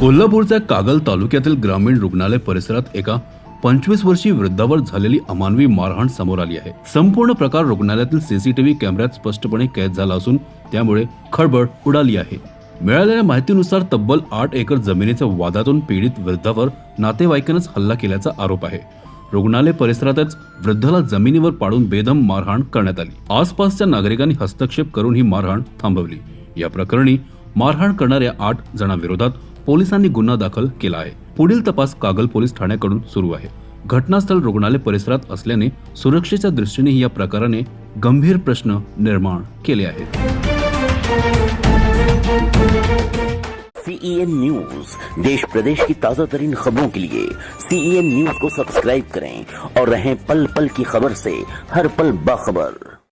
कोल्हापूरच्या कागल तालुक्यातील ग्रामीण रुग्णालय परिसरात एका पंचवीस वर्षीय वृद्धावर झालेली अमानवी मारहाण समोर आली आहे. संपूर्ण प्रकार रुग्णालयातील सीसीटीव्ही कॅमेऱ्यात स्पष्टपणे कैद झाला असून त्यामुळे खळबळ उडाली आहे. मिळालेल्या माहितीनुसार तब्बल आठ एकर जमिनीच्या वादातून पीडित वृद्धावर नातेवाईकांनाच हल्ला केल्याचा आरोप आहे. रुग्णालय परिसरातच वृद्धाला जमिनीवर पाडून बेदम मारहाण करण्यात आली. आसपासच्या नागरिकांनी हस्तक्षेप करून ही मारहाण थांबवली. या प्रकरणी मारहाण करणाऱ्या आठ जणांविरोधात पोलिसांनी गुन्हा दाखल केला आहे. पुढील तपास कागल पोलीस ठाण्याकडून सुरू आहे. घटनास्थळ रुग्णालय परिसरात असल्याने सुरक्षेच्या दृष्टीने या प्रकाराने गंभीर प्रश्न निर्माण केले आहेत. सीईएन न्यूज़, देश प्रदेश की ताज़ा तरीन खबरों के लिए सीईएन न्यूज़ को सब्सक्राइब करें और रहें पल पल की खबर से हर पल बाखबर।